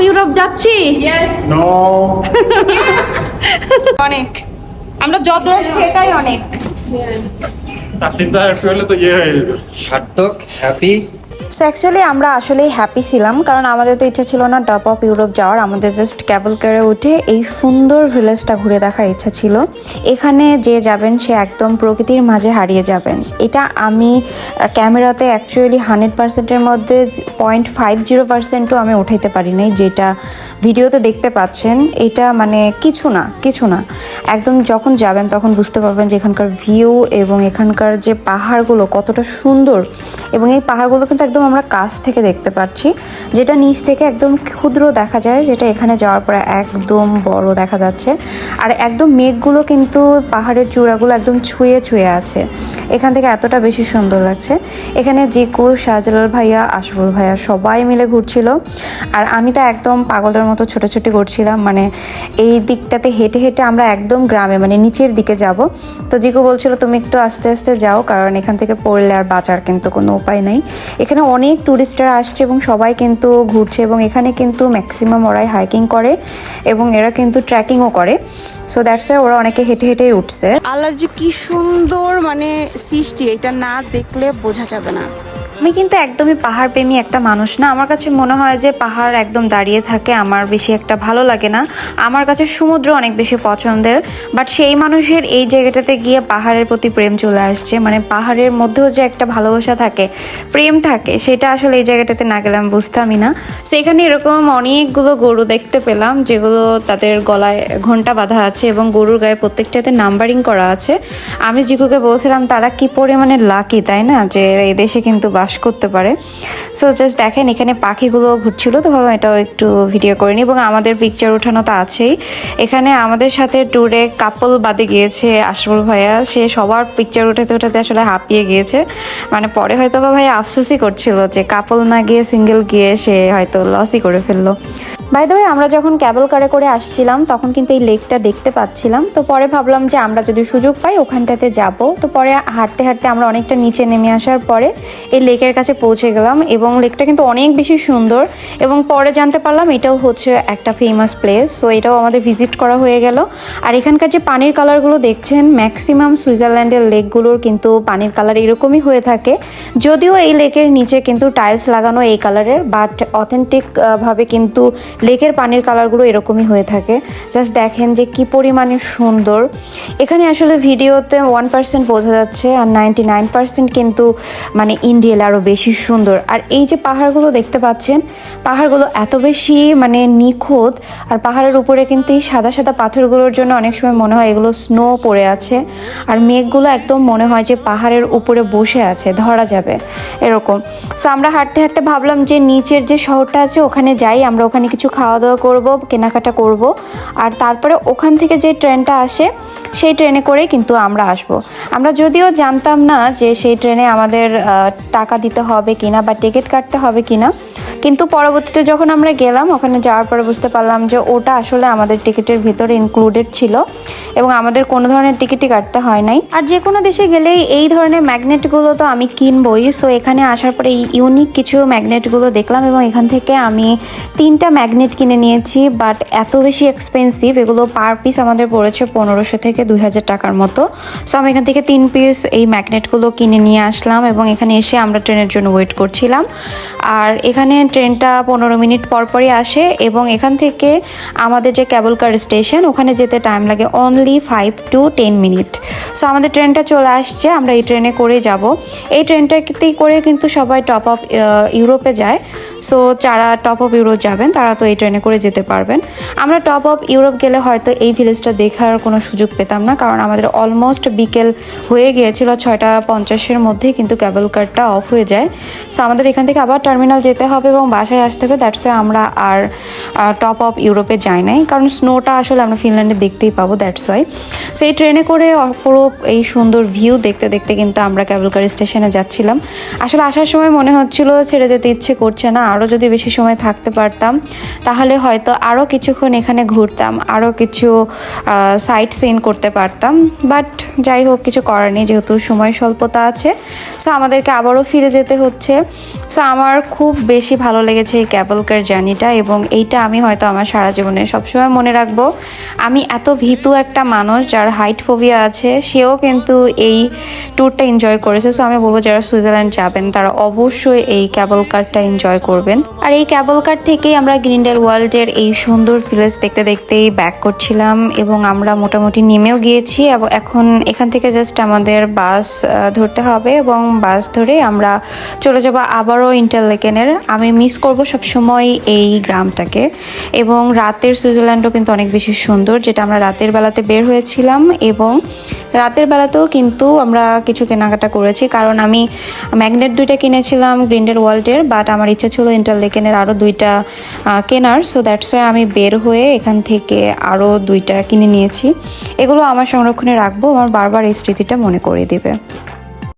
Europe যাচ্ছি. অনেক। আমরা যত সেটাই অনেক। চিন্তা হলে তো ইয়ে হয়ে যাবে। সার্থক হ্যাপি সো অ্যাকচুয়ালি আমরা আসলেই হ্যাপি ছিলাম, কারণ আমাদের তো ইচ্ছা ছিল না টপ অফ ইউরোপ যাওয়ার। আমাদের জাস্ট ক্যাবল কারে উঠে এই সুন্দর ভিলেজটা ঘুরে দেখার ইচ্ছা ছিল। এখানে যে যাবেন, সে একদম প্রকৃতির মাঝে হারিয়ে যাবেন। এটা আমি ক্যামেরাতে অ্যাকচুয়ালি হান্ড্রেড পার্সেন্টের মধ্যে পয়েন্ট ফাইভ জিরো পার্সেন্টও আমি উঠাইতে পারি নাই, যেটা ভিডিওতে দেখতে পাচ্ছেন। এটা মানে কিছু না কিছু না। একদম যখন যাবেন, তখন বুঝতে পারবেন যে এখানকার ভিউ এবং এখানকার যে পাহাড়গুলো কতটা সুন্দর। এবং এই পাহাড়গুলো কিন্তু একদম আমরা কাছ থেকে দেখতে পাচ্ছি, যেটা নিচ থেকে একদম ক্ষুদ্র দেখা যায়, যেটা এখানে যাওয়ার পরে একদম বড় দেখা যাচ্ছে। আর একদম মেঘগুলো কিন্তু পাহাড়ের চূড়াগুলো একদম ছুঁয়ে ছুঁয়ে আছে। এখান থেকে এতটা বেশি সুন্দর লাগছে। এখানে জিকু, শাহজালাল ভাইয়া আশফুল ভাইয়া সবাই মিলে ঘুরছিল। আর আমি তো একদম পাগলের মতো ছোটাছুটি করছিলাম মানে এই দিকটাতে হেঁটে হেঁটে আমরা একদম গ্রামে মানে নিচের দিকে যাব। তো জিকু বলছিল, তুমি একটু আস্তে আস্তে যাও, কারণ এখান থেকে পড়লে আর বাঁচার কিন্তু কোনো উপায় নাই। এখানে অনেক টুরিস্টরা আসছে এবং সবাই কিন্তু ঘুরছে এবং এখানে কিন্তু ম্যাক্সিমাম ওরাই হাইকিং করে এবং এরা কিন্তু ট্রেকিংও করে। সো দ্যাটস ওরা অনেকে হেঁটে হেঁটেই উঠছে। আল্লাহর যে কি সুন্দর মানে সৃষ্টি এটা না দেখলে বোঝা যাবে না। আমি কিন্তু একদমই পাহাড় প্রেমী একটা মানুষ না। আমার কাছে মনে হয় যে পাহাড় একদম দাঁড়িয়ে থাকে, আমার বেশি একটা ভালো লাগে না। আমার কাছে সমুদ্র অনেক বেশি পছন্দের বাট সেই মানুষের এই জায়গাটাতে গিয়ে পাহাড়ের প্রতি প্রেম চলে আসছে। মানে পাহাড়ের মধ্যেও যে একটা ভালোবাসা থাকে, প্রেম থাকে, সেটা আসলে এই জায়গাটাতে না গেলে আমি বুঝতামই না। সেখানে এরকম অনেকগুলো গরু দেখতে পেলাম, যেগুলো তাদের গলায় ঘণ্টা বাঁধা আছে এবং গরুর গায়ে প্রত্যেকটাতে নাম্বারিং করা আছে। আমি জিকুকে বলছিলাম, তারা কি পরিমাণে লাকি তাই না? যে এই দেশে কিন্তু বাস করতে পারে। সো জাস্ট দেখেন এখানে পাখিগুলো ঘুরছিল, তো ভাবলাম এটাও একটু ভিডিও করে নিই। এবং আমাদের পিকচার ওঠানো তো আছেই। এখানে আমাদের সাথে ট্যুরে কাপল বাদে গিয়েছে আশরুল ভাইয়া। সে সবার পিকচার উঠাতে উঠাতে আসলে হাঁপিয়ে গিয়েছে। মানে পরে হয়তো বা ভাইয়া আফসোসই করছিল যে কাপল না গিয়ে সিঙ্গেল গিয়ে সে হয়তো লসই করে ফেলল। বাই দ্য আমরা যখন ক্যাবল কারে করে আসছিলাম, তখন কিন্তু এই লেকটা দেখতে পাচ্ছিলাম। তো পরে ভাবলাম যে আমরা যদি সুযোগ পাই, ওখানটাতে যাব। তো পরে হাঁটতে হাঁটতে আমরা অনেকটা নিচে নেমে আসার পরে এই লেকের কাছে পৌঁছে গেলাম এবং লেকটা কিন্তু অনেক বেশি সুন্দর এবং পরে জানতে পারলাম এটাও হচ্ছে একটা ফেমাস প্লেস সো এটাও আমাদের ভিজিট করা হয়ে গেল। আর এখানকার যে পানির কালারগুলো দেখছেন ম্যাক্সিমাম সুইজারল্যান্ডের লেকগুলোর কিন্তু পানির কালার এরকমই হয়ে থাকে। যদিও এই লেকের নিচে কিন্তু টাইলস লাগানো এই কালারের বাট অথেন্টিকভাবে কিন্তু লেকের পানির কালারগুলো এরকমই হয়ে থাকে। জাস্ট দেখেন যে কি পরিমাণে সুন্দর। এখানে আসলে ভিডিওতে ওয়ান পার্সেন্ট বোঝা যাচ্ছে আর নাইনটি নাইন পার্সেন্ট কিন্তু মানে ইন রিয়েল আরও বেশি সুন্দর। আর এই যে পাহাড়গুলো দেখতে পাচ্ছেন, পাহাড়গুলো এত বেশি মানে নিখুঁত আর পাহাড়ের উপরে কিন্তু এই সাদা সাদা পাথরগুলোর জন্য অনেক সময় মনে হয় এগুলো স্নো পড়ে আছে। আর মেঘগুলো একদম মনে হয় যে পাহাড়ের উপরে বসে আছে, ধরা যাবে। এরকম। সো আমরা হাঁটতে হাঁটতে ভাবলাম যে নিচের যে শহরটা আছে, ওখানে যাই, আমরা ওখানে কিছু খাওয়া দাওয়া করব, কেনাকাটা করব। আর তারপরে ওখান থেকে যে ট্রেনটা আসে, সেই ট্রেনে করে কিন্তু আমরা আসব। আমরা যদিও জানতাম না যে সেই ট্রেনে আমাদের টাকা দিতে হবে কিনা বা টিকিট কাটতে হবে কিনা। কিন্তু পরবর্তীতে যখন আমরা গেলাম, ওখানে যাওয়ার পরে বুঝতে পারলাম যে ওটা আসলে আমাদের টিকিটের ভিতরে ইনক্লুডেড ছিল এবং আমাদের কোনো ধরনের টিকিটই কাটতে হয় নাই। আর যে কোনো দেশে গেলেই এই ধরনের ম্যাগনেটগুলো তো আমি কিনবই। সো এখানে আসার পরে ইউনিক কিছু ম্যাগনেটগুলো দেখলাম এবং এখান থেকে আমি তিনটা ম্যাগনেট কিনে নিয়েছি বাট এত বেশি এক্সপেন্সিভ এগুলো পার পিস আমাদের পড়েছে পনেরোশো থেকে দুই হাজার টাকার মতো। সো আমি এখান থেকে তিন পিস এই ম্যাগনেটগুলো কিনে নিয়ে আসলাম এবং এখানে এসে আমরা ট্রেনের জন্য ওয়েট করছিলাম। আর এখানে ট্রেনটা পনেরো মিনিট পর পরই আসে এবং এখান থেকে আমাদের যে ক্যাবল কার স্টেশন ওখানে যেতে টাইম লাগে only five to ten minute so আমাদের ট্রেনটা চলে আসছে, আমরা এই ট্রেনে করে যাব। এই ট্রেনটাতেই করে কিন্তু সবাই টপ অফ ইউরোপে যায়। সো যারা টপ অফ ইউরোপ যাবেন, তারা তো এই ট্রেনে করে যেতে পারবেন। আমরা টপ অফ ইউরোপ গেলে হয়তো এই ভিলেজটা দেখার কোনো সুযোগ পেতাম না, কারণ আমাদের অলমোস্ট বিকেল হয়ে গিয়েছিল ছয়টা পঞ্চাশের মধ্যেই কিন্তু ক্যাবল কারটা অফ হয়ে যায়। সো আমাদের এখান থেকে আবার টার্মিনাল যেতে হবে এবং বাসায় আসতে হবে দ্যাটস ওয়াই আমরা আর টপ অফ ইউরোপে যাই নাই, কারণ স্নোটা আসলে আমরা ফিনল্যান্ডে দেখতেই পাবো দ্যাটস ওয়াই সো এই ট্রেনে করে অপরূপ এই সুন্দর ভিউ দেখতে দেখতে কিন্তু আমরা ক্যাবল কার স্টেশনে যাচ্ছিলাম। আসলে আসার সময় মনে হচ্ছিল ছেড়ে যেতে ইচ্ছে করছে না আরও যদি বেশি সময় থাকতে পারতাম, তাহলে হয়তো আরও কিছুক্ষণ এখানে ঘুরতাম আরও কিছু সাইট সিন করতে পারতাম। বাট যাই হোক, কিছু করার নেই, যেহেতু সময় স্বল্পতা আছে। সো আমাদেরকে আবারও ফিরে যেতে হচ্ছে। সো আমার খুব বেশি ভালো লেগেছে এই ক্যাবলকার জার্নিটা এবং এইটা আমি হয়তো আমার সারা জীবনে সবসময় মনে রাখব। আমি এত ভীতু একটা মানুষ যার হাইট ফোবিয়া আছে, সেও কিন্তু এই ট্যুরটা এনজয় করেছে। সো আমি বলব, যারা সুইজারল্যান্ড যাবেন, তারা অবশ্যই এই ক্যাবল কারটা এনজয় করবেন। আর এই ক্যাবল কার থেকেই আমরা গ্রিন্ডেল ওয়ার্ল্ডের এই সুন্দর ভিলেজ দেখতে দেখতেই ব্যাক করছিলাম এবং আমরা মোটামুটি নেমেও গিয়েছি। এবং এখন এখান থেকে জাস্ট আমাদের বাস ধরতে হবে এবং বাস ধরে আমরা চলে যাব আবারও ইন্টারলেকেনের আমি মিস করব সবসময় এই গ্রামটাকে এবং রাতের সুইজারল্যান্ডও কিন্তু অনেক বেশি সুন্দর, যেটা আমরা রাতের বেলাতে বের হয়েছিলাম এবং রাতের বেলাতেও কিন্তু আমরা কিছু কেনাকাটা করেছি। কারণ আমি ম্যাগনেট দুইটা কিনেছিলাম গ্রিন্ডের ওয়ার্ল্ডের বাট আমার ইচ্ছা ছিল ইন্টারলেকেনের আরও দুইটা কেনার। সো দ্যাটস ওয়াই আমি বের হয়ে এখান থেকে আরও দুইটা কিনে নিয়েছি। এগুলো আমার সংরক্ষণে রাখব। আমার বারবার এই স্মৃতিটা মনে করে দিবে।